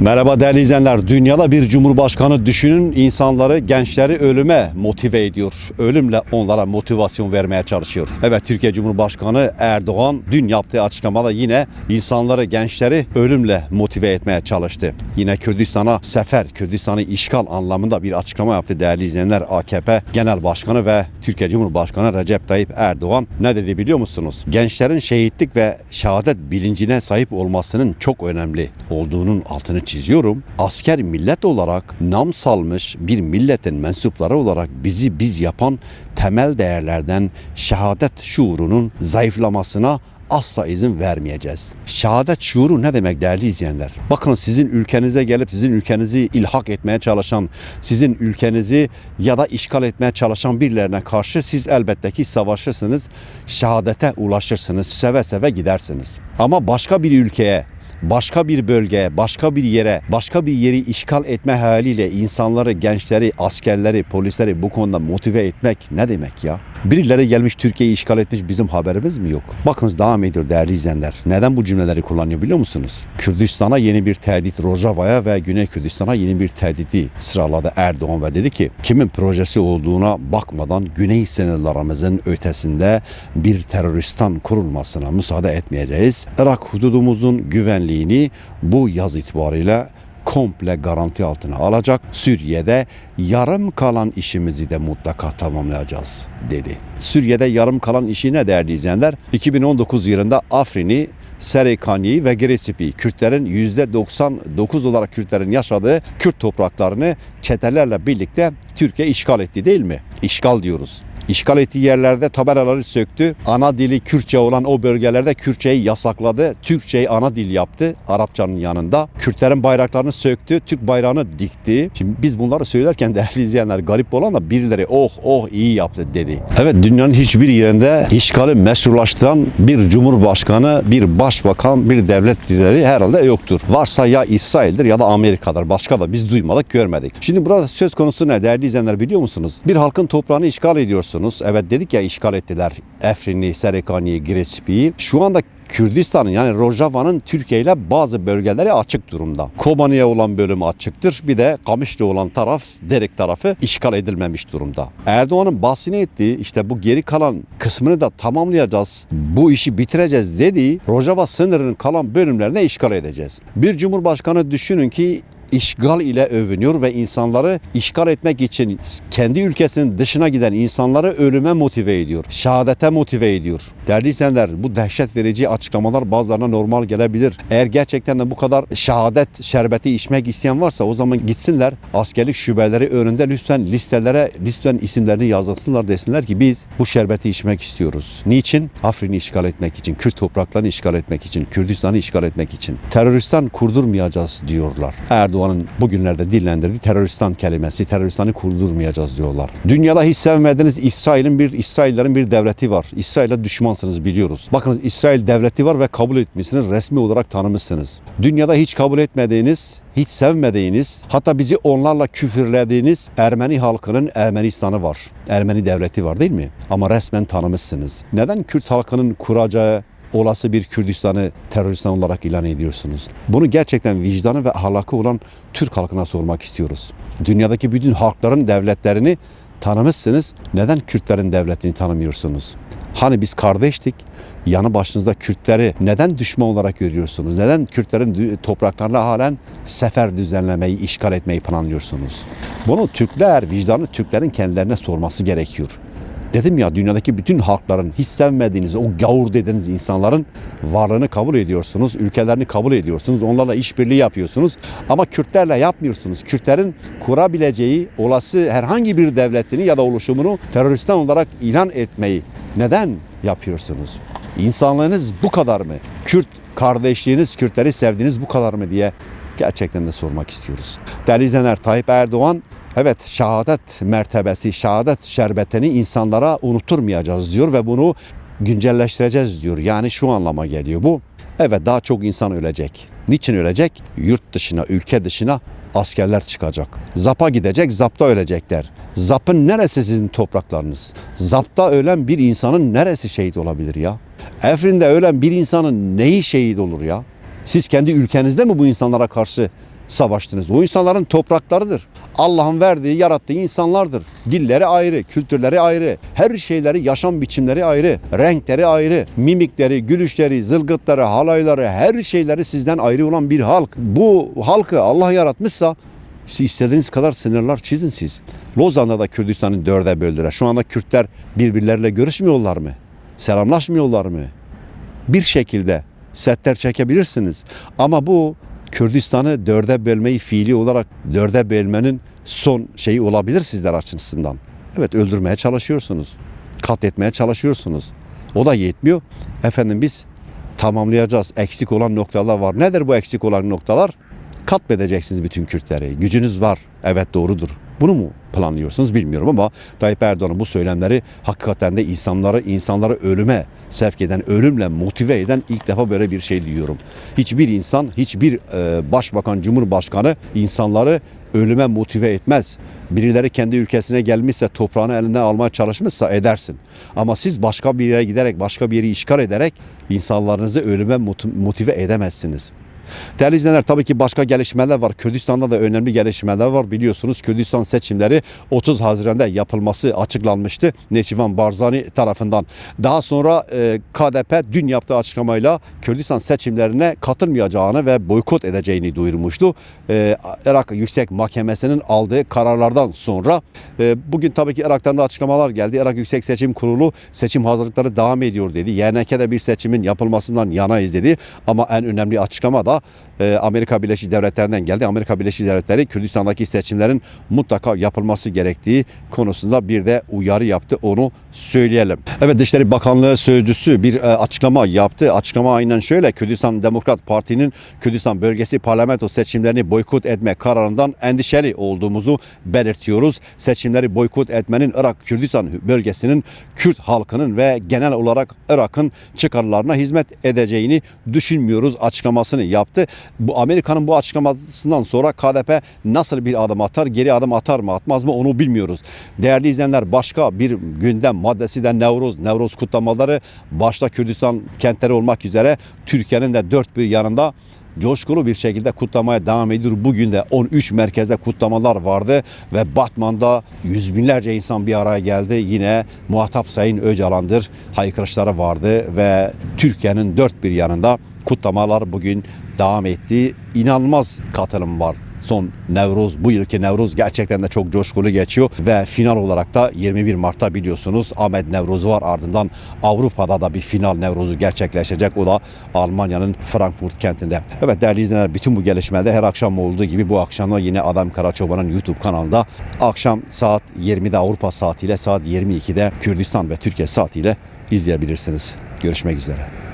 Merhaba değerli izleyenler. Dünyada bir cumhurbaşkanı düşünün insanları, gençleri ölüme motive ediyor. Ölümle onlara motivasyon vermeye çalışıyor. Evet Türkiye Cumhurbaşkanı Erdoğan dün yaptığı açıklamada yine insanları, gençleri ölümle motive etmeye çalıştı. Yine Kürdistan'a sefer, Kürdistan'ı işgal anlamında bir açıklama yaptı değerli izleyenler. AKP Genel Başkanı ve Türkiye Cumhurbaşkanı Recep Tayyip Erdoğan ne dedi biliyor musunuz? Gençlerin şehitlik ve şehadet bilincine sahip olmasının çok önemli olduğunun altını çiziyorum. Asker millet olarak nam salmış bir milletin mensupları olarak bizi biz yapan temel değerlerden şehadet şuurunun zayıflamasına asla izin vermeyeceğiz. Şehadet şuuru ne demek değerli izleyenler? Bakın sizin ülkenize gelip sizin ülkenizi ilhak etmeye çalışan, sizin ülkenizi ya da işgal etmeye çalışan birilerine karşı siz elbette ki savaşırsınız, şehadete ulaşırsınız, seve seve gidersiniz. Ama başka bir ülkeye başka bir bölgeye, başka bir yere, başka bir yeri işgal etme haliyle insanları, gençleri, askerleri, polisleri bu konuda motive etmek ne demek ya? Birileri gelmiş Türkiye'yi işgal etmiş bizim haberimiz mi yok? Bakınız devam ediyor değerli izleyenler. Neden bu cümleleri kullanıyor biliyor musunuz? Kürdistan'a yeni bir tehdit, Rojava'ya ve Güney Kürdistan'a yeni bir tehdidi sıraladı Erdoğan ve dedi ki kimin projesi olduğuna bakmadan Güney sınırlarımızın ötesinde bir teröristan kurulmasına müsaade etmeyeceğiz. Irak hududumuzun güvenliğini bu yaz itibariyle komple garanti altına alacak. Suriye'de yarım kalan işimizi de mutlaka tamamlayacağız dedi. Suriye'de yarım kalan işi ne değerli izleyenler? 2019 yılında Afrin'i Serekani ve Geresipi Kürtlerin %99 olarak Kürtlerin yaşadığı Kürt topraklarını çetelerle birlikte Türkiye işgal etti değil mi? İşgal diyoruz. İşgal ettiği yerlerde tabelaları söktü. Ana dili Kürtçe olan o bölgelerde Kürtçeyi yasakladı. Türkçeyi ana dil yaptı Arapçanın yanında. Kürtlerin bayraklarını söktü. Türk bayrağını dikti. Şimdi biz bunları söylerken değerli izleyenler garip olan da birileri oh oh iyi yaptı dedi. Evet dünyanın hiçbir yerinde işgali meşrulaştıran bir cumhurbaşkanı, bir başbakan, bir devlet lideri herhalde yoktur. Varsa ya İsrail'dir ya da Amerika'dır. Başka da biz duymadık, görmedik. Şimdi burada söz konusu ne değerli izleyenler biliyor musunuz? Bir halkın toprağını işgal ediyorsunuz. Evet dedik ya işgal ettiler Efrin'i, Serekani'yi, Girespi'yi. Şu anda Kürdistan'ın yani Rojava'nın Türkiye ile bazı bölgeleri açık durumda. Kobani'ye olan bölümü açıktır. Bir de Kamışlı olan taraf, Derek tarafı işgal edilmemiş durumda. Erdoğan'ın bahsini ettiği işte bu geri kalan kısmını da tamamlayacağız. Bu işi bitireceğiz dediği Rojava sınırının kalan bölümlerine işgal edeceğiz. Bir cumhurbaşkanı düşünün ki işgal ile övünüyor ve insanları işgal etmek için kendi ülkesinin dışına giden insanları ölüme motive ediyor. Şehadete motive ediyor. Değerli izleyenler bu dehşet verici açıklamalar bazılarına normal gelebilir. Eğer gerçekten de bu kadar şehadet şerbeti içmek isteyen varsa o zaman gitsinler askerlik şubeleri önünde lütfen listelere lütfen isimlerini yazılsınlar desinler ki biz bu şerbeti içmek istiyoruz. Niçin? Afrin'i işgal etmek için, Kürt topraklarını işgal etmek için, Kürdistan'ı işgal etmek için. Teröristan kurdurmayacağız diyorlar. Erdoğan'ın bugünlerde dillendirdiği teröristan kelimesi, teröristanı kurdurmayacağız diyorlar. Dünyada hiç sevmediğiniz İsrail'in bir İsraillerin bir devleti var. İsrail'e düşmansınız biliyoruz. Bakınız İsrail devleti var ve kabul etmişsiniz, resmi olarak tanımışsınız. Dünyada hiç kabul etmediğiniz, hiç sevmediğiniz, hatta bizi onlarla küfürlediğiniz Ermeni halkının Ermenistan'ı var. Ermeni devleti var değil mi? Ama resmen tanımışsınız. Neden Kürt halkının kuracağı olası bir Kürdistan'ı teröristan olarak ilan ediyorsunuz? Bunu gerçekten vicdanı ve ahlakı olan Türk halkına sormak istiyoruz. Dünyadaki bütün halkların devletlerini tanımışsınız. Neden Kürtlerin devletini tanımıyorsunuz? Hani biz kardeştik. Yanı başınızda Kürtleri neden düşman olarak görüyorsunuz? Neden Kürtlerin topraklarına halen sefer düzenlemeyi, işgal etmeyi planlıyorsunuz? Bunu Türkler, vicdanı Türklerin kendilerine sorması gerekiyor. Dedim ya dünyadaki bütün halkların hiç sevmediğiniz o gavur dediğiniz insanların varlığını kabul ediyorsunuz, ülkelerini kabul ediyorsunuz, onlarla işbirliği yapıyorsunuz ama Kürtlerle yapmıyorsunuz. Kürtlerin kurabileceği olası herhangi bir devletini ya da oluşumunu teröristan olarak ilan etmeyi neden yapıyorsunuz? İnsanlığınız bu kadar mı? Kürt kardeşliğiniz, Kürtleri sevdiğiniz bu kadar mı diye gerçekten de sormak istiyoruz. Değerli izleyenler Tayyip Erdoğan Evet şehadet mertebesi, şehadet şerbetini insanlara unutturmayacağız diyor ve bunu güncelleştireceğiz diyor. Yani şu anlama geliyor bu. Evet daha çok insan ölecek. Niçin ölecek? Yurt dışına, ülke dışına askerler çıkacak. Zap'a gidecek, zapta ölecekler. Zap'ın neresi sizin topraklarınız? Zapta ölen bir insanın neresi şehit olabilir ya? Efrin'de ölen bir insanın neyi şehit olur ya? Siz kendi ülkenizde mi bu insanlara karşı savaştınız. O insanların topraklarıdır. Allah'ın verdiği, yarattığı insanlardır. Dilleri ayrı, kültürleri ayrı, her şeyleri, yaşam biçimleri ayrı, renkleri ayrı, mimikleri, gülüşleri, zılgıtları, halayları, her şeyleri sizden ayrı olan bir halk. Bu halkı Allah yaratmışsa siz istediğiniz kadar sınırlar çizin siz. Lozan'da da Kürdistan'ı dörde böldüler. Şu anda Kürtler birbirleriyle görüşmüyorlar mı? Selamlaşmıyorlar mı? Bir şekilde setler çekebilirsiniz. Ama bu Kürdistan'ı dörde bölmeyi fiili olarak dörde bölmenin son şeyi olabilir sizler açısından. Evet öldürmeye çalışıyorsunuz. Katletmeye çalışıyorsunuz. O da yetmiyor. Efendim biz tamamlayacağız. Eksik olan noktalar var. Nedir bu eksik olan noktalar? Katledeceksiniz bütün Kürtleri. Gücünüz var. Evet doğrudur. Bunu mu planlıyorsunuz bilmiyorum ama Tayyip Erdoğan'ın bu söylemleri hakikaten de insanları insanları ölüme sevk eden, ölümle motive eden ilk defa böyle bir şey duyuyorum. Hiçbir insan, hiçbir e, başbakan, cumhurbaşkanı insanları ölüme motive etmez. Birileri kendi ülkesine gelmişse toprağını elinden almaya çalışmışsa edersin. Ama siz başka bir yere giderek, başka bir yeri işgal ederek insanlarınızı ölüme mot- motive edemezsiniz. Değerli izleyenler tabii ki başka gelişmeler var. Kürdistan'da da önemli gelişmeler var. Biliyorsunuz Kürdistan seçimleri 30 Haziran'da yapılması açıklanmıştı. Neçivan Barzani tarafından. Daha sonra e, KDP dün yaptığı açıklamayla Kürdistan seçimlerine katılmayacağını ve boykot edeceğini duyurmuştu. E, Irak Yüksek Mahkemesi'nin aldığı kararlardan sonra e, bugün tabii ki Irak'tan da açıklamalar geldi. Irak Yüksek Seçim Kurulu seçim hazırlıkları devam ediyor dedi. YNK'de bir seçimin yapılmasından yanayız dedi. Ama en önemli açıklama da e, Amerika Birleşik Devletleri'nden geldi. Amerika Birleşik Devletleri Kürdistan'daki seçimlerin mutlaka yapılması gerektiği konusunda bir de uyarı yaptı. Onu söyleyelim. Evet Dışişleri Bakanlığı sözcüsü bir e, açıklama yaptı. Açıklama aynen şöyle. Kürdistan Demokrat Parti'nin Kürdistan bölgesi parlamento seçimlerini boykot etme kararından endişeli olduğumuzu belirtiyoruz. Seçimleri boykot etmenin Irak Kürdistan bölgesinin Kürt halkının ve genel olarak Irak'ın çıkarlarına hizmet edeceğini düşünmüyoruz açıklamasını yaptı. Bu Amerika'nın bu açıklamasından sonra KDP nasıl bir adım atar, geri adım atar mı, atmaz mı onu bilmiyoruz. Değerli izleyenler başka bir gündem maddesi de Nevruz, Nevruz kutlamaları başta Kürdistan kentleri olmak üzere Türkiye'nin de dört bir yanında coşkulu bir şekilde kutlamaya devam ediyor. Bugün de 13 merkezde kutlamalar vardı ve Batman'da yüz binlerce insan bir araya geldi. Yine muhatap Sayın Öcalan'dır. Haykırışları vardı ve Türkiye'nin dört bir yanında kutlamalar bugün devam etti. İnanılmaz katılım var. Son Nevruz, bu yılki Nevruz gerçekten de çok coşkulu geçiyor ve final olarak da 21 Mart'ta biliyorsunuz Ahmet Nevruz'u var ardından Avrupa'da da bir final Nevruz'u gerçekleşecek. O da Almanya'nın Frankfurt kentinde. Evet değerli izleyenler bütün bu gelişmelerde her akşam olduğu gibi bu akşam yine Adam Karaçoban'ın YouTube kanalında akşam saat 20'de Avrupa saatiyle saat 22'de Kürdistan ve Türkiye saatiyle izleyebilirsiniz. Görüşmek üzere.